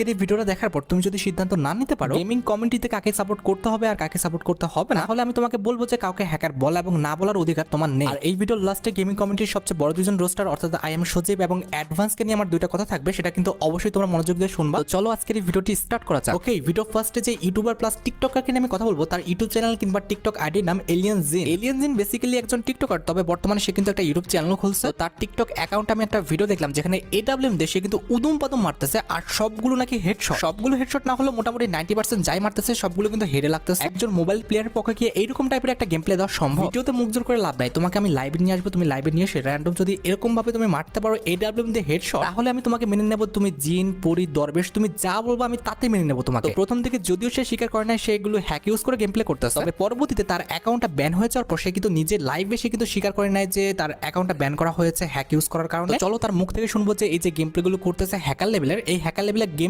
আজকের এই ভিডিওটা দেখার পর তুমি যদি সিদ্ধান্ত না নিতে পারো গেমিং কমিউনিটিতে কাকে সাপোর্ট করতে হবে আর কাকে সাপোর্ট করতে হবে না তাহলে আমি তোমাকে বলব যে কাউকে হ্যাকার বলা এবং না বলার অধিকার তোমার নেই। আর এই ভিডিওর লাস্টে গেমিং কমিউনিটির সবচেয়ে বড় দুজন রোস্টার অর্থাৎ আই এম সজীব এবং অ্যাডভান্সকে নিয়ে আমার দুইটা কথা থাকবে সেটা কিন্তু অবশ্যই তোমরা মনোযোগ দিয়ে শুনবা। চলো আজকের এই ভিডিওটি স্টার্ট করা যাক। ওকে ভিডিও ফার্স্টে যে ইউটিউবার প্লাস টিকটকারকে নিয়ে আমি কথা বলব তার ইউটিউব চ্যানেল কিংবা টিকটক আইডির নাম এলিয়ান জিন এলিয়ান জিন বেসিক্যালি একজন টিকটকার তবে বর্তমানে সে কিন্তু একটা ইউটিউব চ্যানেল খুলছে। তার টিকটক অ্যাকাউন্টে আমি একটা ভিডিও দেখলাম যেখানে এডাব্লিউএম দেশে কিন্তু উদুম পাদম মারতেছে আর সবগুলো নাকি হেডশট সবগুলো হেডশট না হলো মোটামুটি নাইনটি পার্সেন্ট যাই মারতেছে, সবগুলো কিন্তু হেডে লাগতেছে। একজন মোবাইল প্লেয়ারের পক্ষে গিয়ে এইরকম টাইপের একটা গেম প্লে দেওয়া সম্ভব? ভিডিওতে মুখ জোর করে লাভ নাই। তোমাকে আমি লাইভে নিয়ে আসব, তুমি লাইভে নিয়ে এসে র্যান্ডম যদি এরকম ভাবে তুমি মারতে পারো এডাব্লিউএম দিয়ে হেডশট তাহলে আমি তোমাকে মেনে নেব তুমি জিন, পরি, দরবেশ, তুমি যা বলব আমি তাতে মেনে নেব তোমাকে। প্রথম থেকে যদিও সে স্বীকার করে না সেগুলো হ্যাক ইউজ করে গেম প্লে করতেছে। তবে পরবর্তীতে তার অ্যাকাউন্টটা ব্যান হয়ে যাওয়ার পর সে কিন্তু নিজে লাইভে সে কিন্তু স্বীকার করে নেয় যে তার অ্যাকাউন্টটা ব্যান করা হয়েছে হ্যাক ইউজ করার কারণে। চলো তার মুখ থেকে শুনব যে এই যে গেম প্লে গুলো করতেছে হ্যাকার লেভেলের এই হ্যাকার লেভেলের গেম